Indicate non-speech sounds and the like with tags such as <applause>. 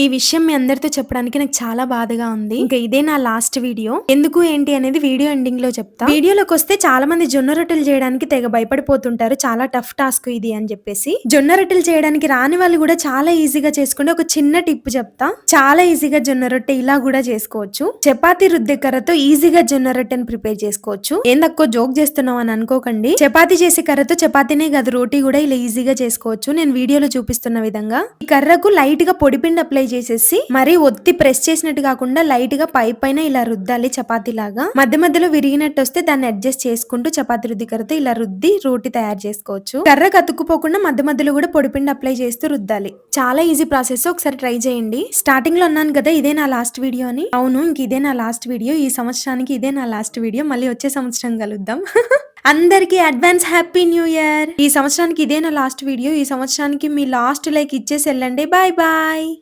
ఈ విషయం మీ అందరితో చెప్పడానికి నాకు చాలా బాధగా ఉంది. ఇంకా ఇదే నా లాస్ట్ వీడియో. ఎందుకు ఏంటి అనేది వీడియో ఎండింగ్లో చెప్తా. వీడియోలోకి వస్తే చాలా మంది జొన్న రొట్టెలు చేయడానికి తెగ భయపడిపోతుంటారు. చాలా టఫ్ టాస్క్ ఇది అని చెప్పేసి. జొన్న రొట్టెలు చేయడానికి రాని వాళ్ళు కూడా చాలా ఈజీగా చేసుకుంటే ఒక చిన్న టిప్ చెప్తా. చాలా ఈజీగా జొన్న రొట్టె ఇలా కూడా చేసుకోవచ్చు. చపాతీ రుద్దే కర్రతో ఈజీగా జొన్న రొట్టెని ప్రిపేర్ చేసుకోవచ్చు. ఏందక్కో జోక్ చేస్తున్నావు అని అనుకోకండి. చపాతీ చేసే కర్రతో చపాతీనే కాదు రోటీ కూడా ఇలా ఈజీగా చేసుకోవచ్చు. నేను వీడియోలో చూపిస్తున్న విధంగా. ఈ కర్రకు లైట్గా పొడిపిండి అప్లై చేసేసి మరి ఒత్తి ప్రెస్ చేసినట్టు కాకుండా లైట్గా పై పైన ఇలా రుద్దాలి చపాతీ లాగా మధ్య మధ్యలో విరిగినట్టు వస్తే దాన్ని అడ్జస్ట్ చేసుకుంటూ చపాతీ రుద్ది ఇలా రుద్ది రోటి తయారు చేసుకోవచ్చు. కర్ర కతుక్కుపోకుండా మధ్య మధ్యలో కూడా పొడిపిండి అప్లై చేస్తూ రుద్దాలి. చాలా ఈజీ ప్రాసెస్ ఒకసారి ట్రై చేయండి. స్టార్టింగ్లో అన్నాను కదా ఇదే నా లాస్ట్ వీడియో అని. అవును ఇంక ఇదే నా లాస్ట్ వీడియో ఈ సంవత్సరానికి ఇదే నా లాస్ట్ వీడియో మళ్ళీ వచ్చే సంవత్సరం కలుద్దాం. <laughs> అందరికీ అడ్వాన్స్ హ్యాపీ న్యూ ఇయర్ ఈ సంవత్సరానికి ఇదే నా లాస్ట్ వీడియో ఈ సంవత్సరానికి మీ లాస్ట్ లైక్ ఇచ్చేసి వెళ్ళండి. Bye bye